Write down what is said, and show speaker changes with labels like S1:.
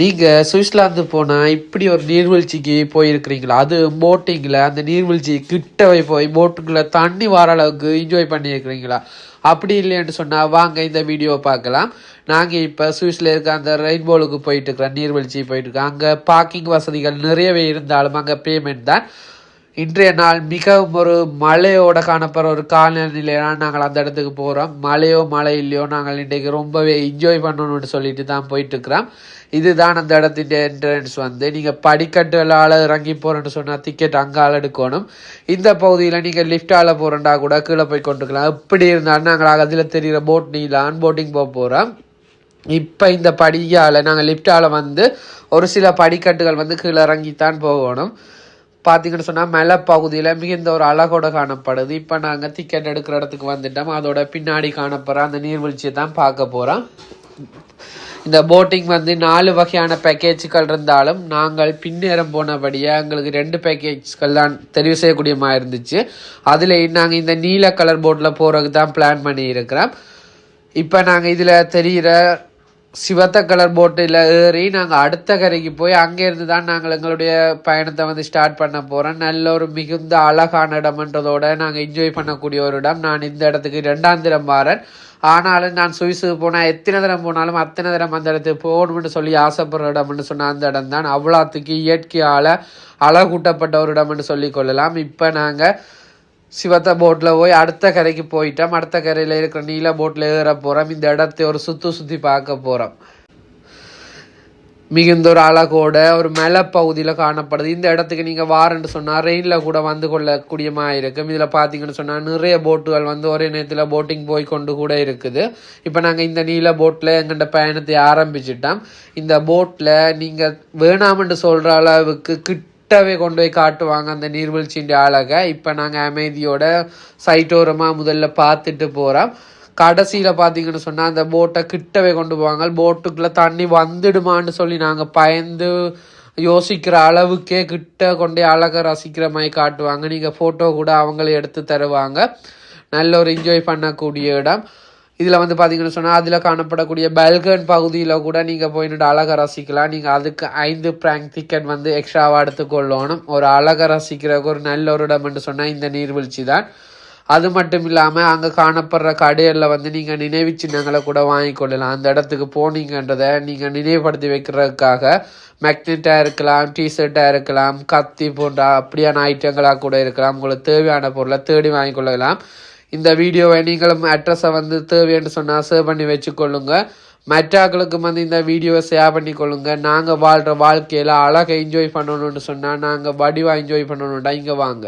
S1: நீங்கள் சுவிட்சர்லாந்து போனால் இப்படி ஒரு நீர்வீழ்ச்சிக்கு போயிருக்கிறீங்களா? அது போட்டிங்கில் அந்த நீர்வீழ்ச்சி கிட்டவே போய் போட்டுக்குள்ளே தண்ணி வர அளவுக்கு என்ஜாய் பண்ணியிருக்கிறீங்களா? அப்படி இல்லைன்னு சொன்னால் வாங்க இந்த வீடியோவை பார்க்கலாம். நாங்கள் இப்போ சுவிஸில் இருக்க அந்த ரெயின்போலுக்கு போயிட்டு இருக்கிறோம் நீர்வீழ்ச்சி போயிட்டு இருக்கோம். அங்கே பார்க்கிங் வசதிகள் நிறையவே இருந்தாலும் அங்கே பேமெண்ட் தான். இன்றைய நாள் மிகவும் ஒரு மழையோட காணப்படுற ஒரு காலநிலையெல்லாம் நாங்கள் அந்த இடத்துக்கு போகிறோம் மழையோ மழை இல்லையோ நாங்கள் இன்றைக்கு ரொம்பவே என்ஜாய் பண்ணணும்னு சொல்லிட்டு தான் போயிட்டு இருக்கிறோம் இதுதான் அந்த இடத்தின் என்ட்ரன்ஸ் வந்து. நீங்கள் படிக்கட்டுகளால் இறங்கி போகிறேன்னு சொன்னால் டிக்கெட் அங்கால் எடுக்கணும். இந்த பகுதியில் நீங்கள் லிஃப்டால் போகிறண்டா கூட கீழே போய் கொண்டுக்கலாம் எப்படி இருந்தாலும் நாங்கள் அதில் தெரிகிற போட் நீலான் போட்டிங் போக போகிறோம் இப்போ இந்த படியால் நாங்கள் லிஃப்டால் வந்து ஒரு சில படிக்கட்டுகள் வந்து கீழே இறங்கித்தான் போகணும். பார்த்தீங்கன்னு சொன்னால் மலை பகுதியில் மிகுந்த ஒரு அழகோடு காணப்படுது. இப்போ நாங்கள் டிக்கெட் எடுக்கிற இடத்துக்கு வந்துட்டோம் அதோட பின்னாடி காணப்படுற அந்த நீர்வீழ்ச்சியை தான் பார்க்க போகிறோம் இந்த போட்டிங் வந்து நாலு வகையான பேக்கேஜுகள் இருந்தாலும் நாங்கள் பின்னேறம் போனபடியே எங்களுக்கு ரெண்டு பேக்கேஜ்கள் தான் தெரிவு செய்யக்கூடிய மாதிரி இருந்துச்சு. அதில் நாங்கள் இந்த நீல கலர் போட்டில் போகிறதுக்கு தான் பிளான் பண்ணியிருக்கிறோம். இப்போ நாங்கள் இதில் தெரிகிற சிவத்த கலர் போட்டில் ஏறி நாங்கள் அடுத்த கரைக்கு போய் அங்கேருந்து தான் நாங்கள் எங்களுடைய பயணத்தை வந்து ஸ்டார்ட் பண்ண போகிறோம் நல்ல ஒரு மிகுந்த அழகான இடம்ன்றதோட நாங்கள் என்ஜாய் பண்ணக்கூடிய ஒரு இடம். நான் இந்த இடத்துக்கு ரெண்டாம் தினம் வாரன். ஆனாலும் நான் சுவிஸுக்கு போனால் எத்தனை தரம் போனாலும் அத்தனை தரம் அந்த இடத்துக்கு போகணும்னு சொல்லி ஆசைப்படுற இடம்னு சொன்ன அந்த இடம் தான் அவ்வளோத்துக்கு இயற்கையால் அழகூட்டப்பட்ட ஒரு இடம்னு சொல்லி கொள்ளலாம். இப்போ நாங்கள் சிவத்த போட்டில் போய் அடுத்த கரைக்கு போயிட்டோம். அடுத்த கரையில் இருக்கிற நீல போட்டில் ஏற போகிறோம் இந்த இடத்தை ஒரு சுற்றி சுற்றி பார்க்க போகிறோம் மிகுந்த ஒரு அழகோட ஒரு மலைப்பகுதியில் காணப்படுது. இந்த இடத்துக்கு நீங்கள் வாரன்னு சொன்னால் ரெயினில் கூட வந்து கொள்ளக்கூடியமாக இருக்கும். இதில் பார்த்தீங்கன்னு சொன்னால் நிறைய போட்டுகள் வந்து ஒரே நேரத்தில் போட்டிங் போய் கொண்டு கூட இருக்குது. இப்போ நாங்கள் இந்த நீல போட்டில் எங்கள்கிட்ட பயணத்தை ஆரம்பிச்சிட்டோம். இந்த போட்டில் நீங்கள் வேணாமென்று சொல்கிற அளவுக்கு கிட்ட கிட்டவே கொண்டு போய் காட்டுவாங்க அந்த நீர்வீழ்ச்சியின் அழகை. இப்போ நாங்கள் அமைதியோட சைட்டோரமாக முதல்ல பார்த்துட்டு போகிறோம் கடைசியில் பார்த்தீங்கன்னு சொன்னால் அந்த போட்டை கிட்டவே கொண்டு போவாங்க. போட்டுக்குள்ளே தண்ணி வந்துடுமான்னு சொல்லி நாங்கள் பயந்து யோசிக்கிற அளவுக்கே கிட்ட கொண்டே அழகை ரசிக்கிற மாதிரி காட்டுவாங்க. நீங்கள் ஃபோட்டோ கூட அவங்களே எடுத்து தருவாங்க. நல்ல ஒரு என்ஜாய் பண்ணக்கூடிய இடம். இதில் வந்து பார்த்தீங்கன்னு சொன்னால் அதில் காணப்படக்கூடிய பெல்கன் பகுதியில் கூட நீங்கள் போயிட்டு அழகை ரசிக்கலாம். நீங்கள் அதுக்கு ஐந்து பிராங்க் டிக்கெட் வந்து எக்ஸ்ட்ராவாக எடுத்துக்கொள்ளணும் ஒரு அழகை ரசிக்கிறக்கு ஒரு நல்ல ஒரு இடம் என்று சொன்னால் இந்த நீர்வீழ்ச்சி தான். அது மட்டும் இல்லாமல் அங்கே காணப்படுற கடையில் வந்து நீங்கள் நினைவு சின்னங்களை கூட வாங்கிக்கொள்ளலாம் அந்த இடத்துக்கு போனீங்கன்றதை நீங்கள் நினைவுபடுத்தி வைக்கிறதுக்காக மேக்னெட்டாக இருக்கலாம் டிஷர்ட்டாக இருக்கலாம் கத்தி போன்ற அப்படியான ஐட்டங்களாக கூட இருக்கலாம். உங்களுக்கு தேவையான பொருளை தேடி வாங்கிக்கொள்ளலாம் இந்த வீடியோவை நீங்களும் அட்ரஸை வந்து தேவைன்னு சொன்னால் சேவ் பண்ணி வச்சுக்கொள்ளுங்க. மற்றாக்களுக்கும் வந்து இந்த வீடியோவை ஷேர் பண்ணி கொள்ளுங்க. நாங்கள் வாழ்கிற வாழ்க்கையில் அழகாக என்ஜாய் பண்ணணும்னு சொன்னால் நாங்கள் வடிவாக என்ஜாய் பண்ணணும்டா. இங்கே வாங்க.